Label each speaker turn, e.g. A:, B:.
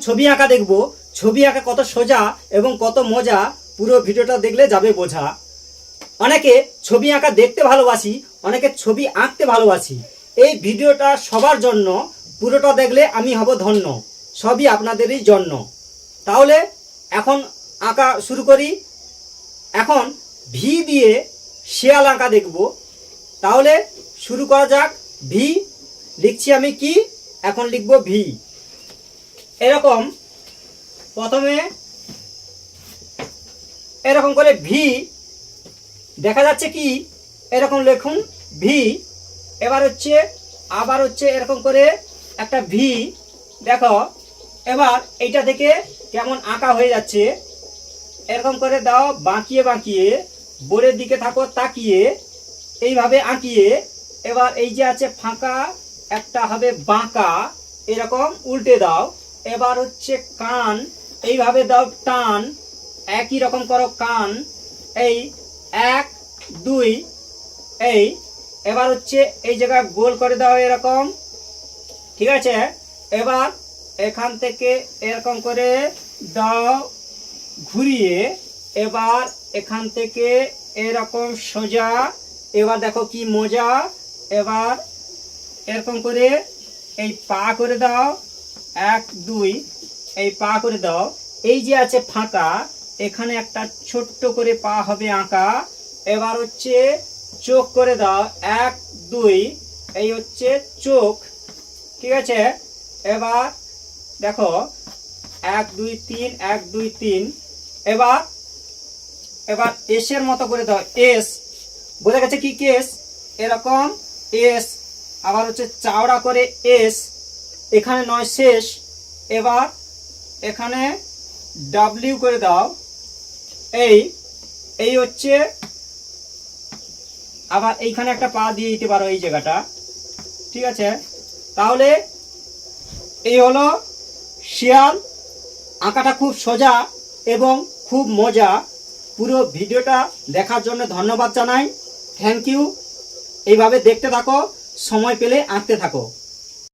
A: ছবি আঁকা দেখব। ছবি আঁকা কত সোজা এবং কত মজা। পুরো ভিডিওটা দেখলে যাবে বোঝা। অনেকে ছবি আঁকা দেখতে ভালোবাসি, অনেকে ছবি আঁকতে ভালোবাসি। এই ভিডিওটা সবার জন্য, পুরোটা দেখলে আমি হব ধন্য। সবই আপনাদেরই জন্য। তাহলে এখন আঁকা শুরু করি। এখন ভি দিয়ে শিয়াল আঁকা দেখব। তাহলে শুরু করা যাক। ভি লিখছি আমি কি? এখন লিখব ভি এরকম, প্রথমে এরকম করে ভি দেখা যাচ্ছে কি? এরকম লিখুন ভি এবার হচ্ছে, আবার হচ্ছে এরকম করে একটা ভি দেখো, এবার এইটা থেকে কেমন আঁকা হয়ে যাচ্ছে। এরকম করে দাও, বাঁকিয়ে বাঁকিয়ে, বোর্ডের দিকে থাকো, তাকিয়ে, এইভাবে আঁকিয়ে, এবার এই যে আছে ফাঁকা, একটা হবে বাঁকা, এরকম উল্টে দাও। এবার হচ্ছে কান, এইভাবে দাও, টান, একই রকম করো কান, এই এক, দুই, এই, এবার হচ্ছে এই জায়গায় গোল করে দাও এরকম, ঠিক আছে? এবার এখান থেকে এরকম করে দাও, ঘুরিয়ে, এবার এখান থেকে এরকম সোজা, এবার দেখো কি মজা, এবার এরকম করে এই পা করে দাও এক, দুই, এই পা করে দাও। এই যে আছে ফাঁকা, এখানে একটা ছোট্ট করে পা হবে আঁকা। এবার হচ্ছে চোখ করে দাও। এক, দুই, এই হচ্ছে চোখ। ঠিক আছে? এবার দেখো, এক, দুই, তিন, এক, দুই, তিন। এবার এবার এসের মতো করে দাও। এস। বোঝা গেছে কি কেস? এরকম এস। আবার হচ্ছে চাওড়া করে এস। এখানে নয়, শেষ। এবার এখানে ডাব্লিউ করে দাও। এই এই হচ্ছে আবার এইখানে একটা পা দিয়ে দিতে পারো এই জায়গাটা। ঠিক আছে? তাহলে এই হলো শিয়াল। আঁকাটা খুব সোজা এবং খুব মজা। পুরো ভিডিওটা দেখার জন্য ধন্যবাদ জানাই। থ্যাংক ইউ এইভাবে দেখতে থাকো, সময় পেলে আঁকতে থাকো।